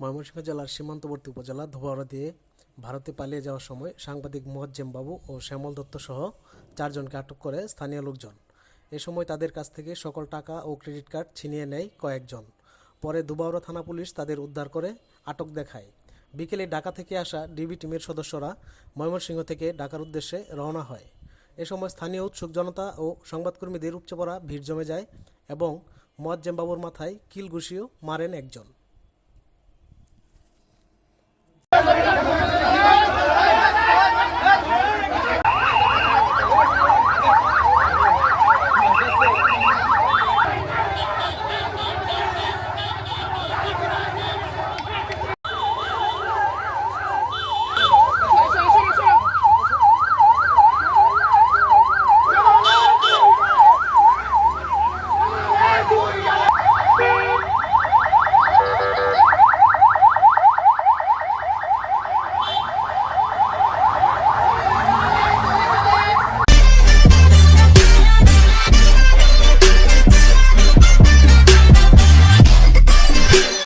ময়মনসিংহ জেলার সীমান্তবর্তী উপজেলা ধোবাউড়া দিয়ে ভারতে পালিয়ে যাওয়ার সময় সাংবাদিক মোয়াজ্জেম বাবু ও শ্যামল দত্ত সহ চারজনকে আটক করে স্থানীয় লোকজন। এ সময় তাদের কাছ থেকে সকল টাকা ও ক্রেডিট কার্ড ছিনিয়ে নেয় কয়েকজন। পরে দুবাউরা থানা পুলিশ তাদের উদ্ধার করে আটক দেখায়। বিকেলে ঢাকা থেকে আসা ডিবি টিমের সদস্যরা ময়মনসিংহ থেকে ঢাকার উদ্দেশ্যে রওনা হয়। এ সময় স্থানীয় উৎসুক জনতা ও সংবাদকর্মীদের উপচে পড়া ভিড় জমে যায় এবং মোয়াজ্জেম বাবুর মাথায় কিল ঘুষিও মারেন একজন।